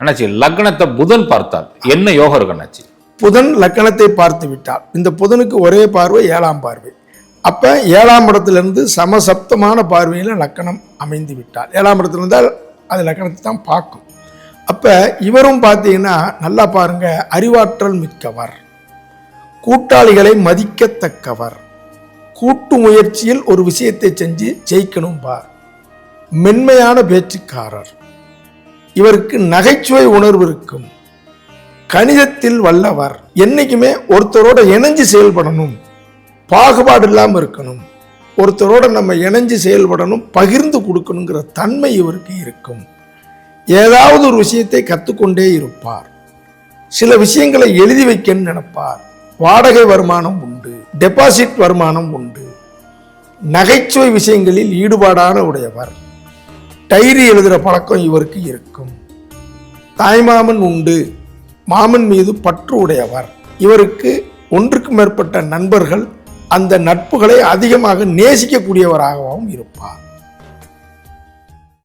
அண்ணாச்சி லக்னத்தை புதன் பார்த்தார். என்ன யோகம் இருக்கு அண்ணாச்சி? புதன் லக்கணத்தை பார்த்து விட்டால் இந்த புதனுக்கு ஒரே பார்வை ஏழாம் பார்வை. அப்ப ஏழாம் இடத்திலிருந்து சமசப்தமான பார்வையில் லக்கணம் அமைந்து விட்டால் ஏழாம் இடத்துல இருந்தால் அது லக்கணத்தை தான் பார்க்கும். அப்ப இவரும் பார்த்தீங்கன்னா நல்லா பாருங்க அறிவாற்றல் மிக்கவர். கூட்டாளிகளை மதிக்கத்தக்கவர். கூட்டு முயற்சியில் ஒரு விஷயத்தை செஞ்சு ஜெயிக்கணும் பார். மென்மையான பேச்சுக்காரர். இவருக்கு நகைச்சுவை உணர்வு இருக்கும். கணிதத்தில் வல்லவர். என்னைக்குமே ஒருத்தரோட இணைஞ்சு செயல்படணும். பாகுபாடு இல்லாமல் இருக்கணும். ஒருத்தரோட நம்ம இணைஞ்சு செயல்படணும் பகிர்ந்து கொடுக்கணுங்கிற தன்மை இவருக்கு இருக்கும். ஏதாவது ஒரு விஷயத்தை கற்றுக்கொண்டே இருப்பார். சில விஷயங்களை எழுதி வைக்கன்னு நினைப்பார். வாடகை வருமானம் உண்டு டெபாசிட் வருமானம் உண்டு. நகைச்சுவை விஷயங்களில் ஈடுபாடான உடையவர். டைரி எழுதுகிற பழக்கம் இவருக்கு இருக்கும். தாய்மாமன் உண்டு. மாமன் மீது பற்று உடையவர். இவருக்கு ஒன்றுக்கு மேற்பட்ட நண்பர்கள் அந்த நட்புகளை அதிகமாக நேசிக்கக்கூடியவராகவும் இருப்பார்.